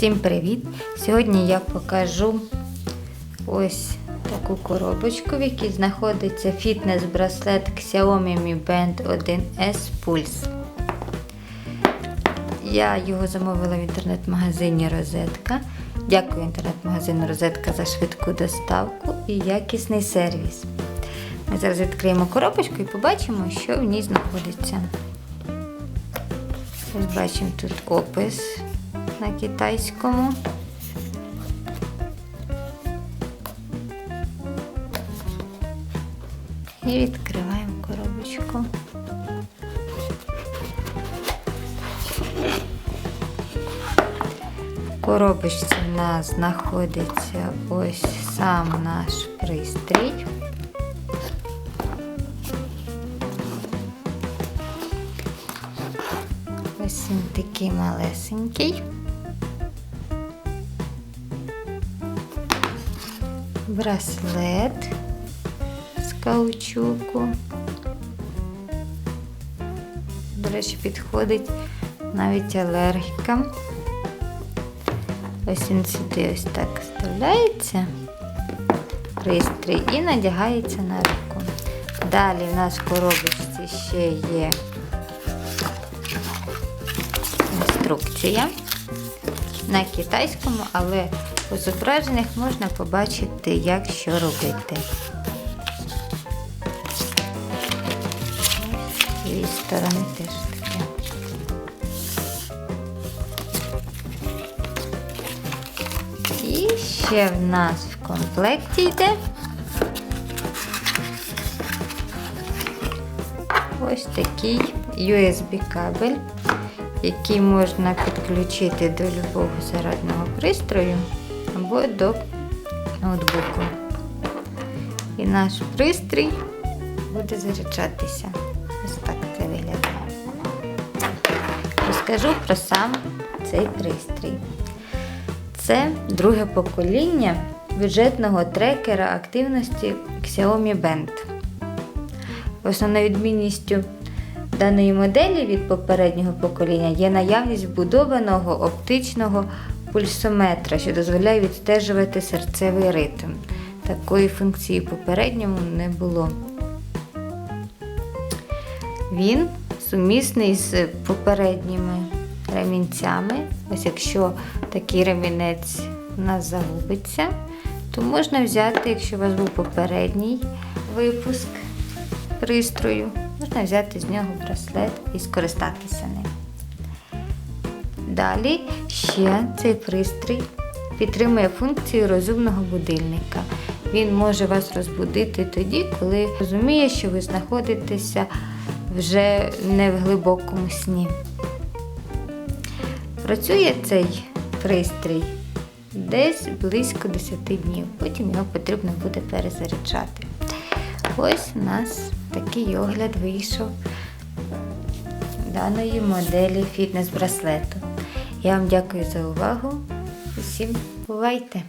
Всім привіт! Сьогодні я покажу ось таку коробочку, в якій знаходиться фітнес-браслет Xiaomi Mi Band 1S Pulse. Я його замовила в інтернет-магазині Розетка. Дякую інтернет-магазину Розетка за швидку доставку і якісний сервіс. Ми зараз відкриємо коробочку і побачимо, що в ній знаходиться. Ось бачимо тут опис на китайському. І відкриваємо коробочку. В коробочці в нас знаходиться ось сам наш пристрій. Ось він такий малесенький. Браслет з каучуку. До речі, підходить навіть алергікам. Ось він сюди ось так вставляється пристрій і надягається на руку. Далі в нас в коробочці ще є інструкція на китайському, але у зображеннях можна побачити, як що робити. З сторони теж таке. І ще в нас в комплекті йде ось такий USB кабель який можна підключити до любого зарядного пристрою або до ноутбуку. І наш пристрій буде заряджатися. Ось так це виглядає. Розкажу про сам цей пристрій. Це друге покоління бюджетного трекера активності Xiaomi Band. Основною відмінністю даної моделі від попереднього покоління є наявність вбудованого оптичного пульсометра, що дозволяє відстежувати серцевий ритм. Такої функції попередньому не було. Він сумісний з попередніми ремінцями. Ось якщо такий ремінець у нас загубиться, то можна взяти, якщо у вас був попередній випуск пристрою, можна взяти з нього браслет і скористатися ним. Далі ще цей пристрій підтримує функцію розумного будильника. Він може вас розбудити тоді, коли розуміє, що ви знаходитеся вже не в глибокому сні. Працює цей пристрій десь близько 10 днів, потім його потрібно буде перезаряджати. Ось у нас такий огляд вийшов даної моделі фітнес-браслету. Я вам дякую за увагу. Усім бувайте!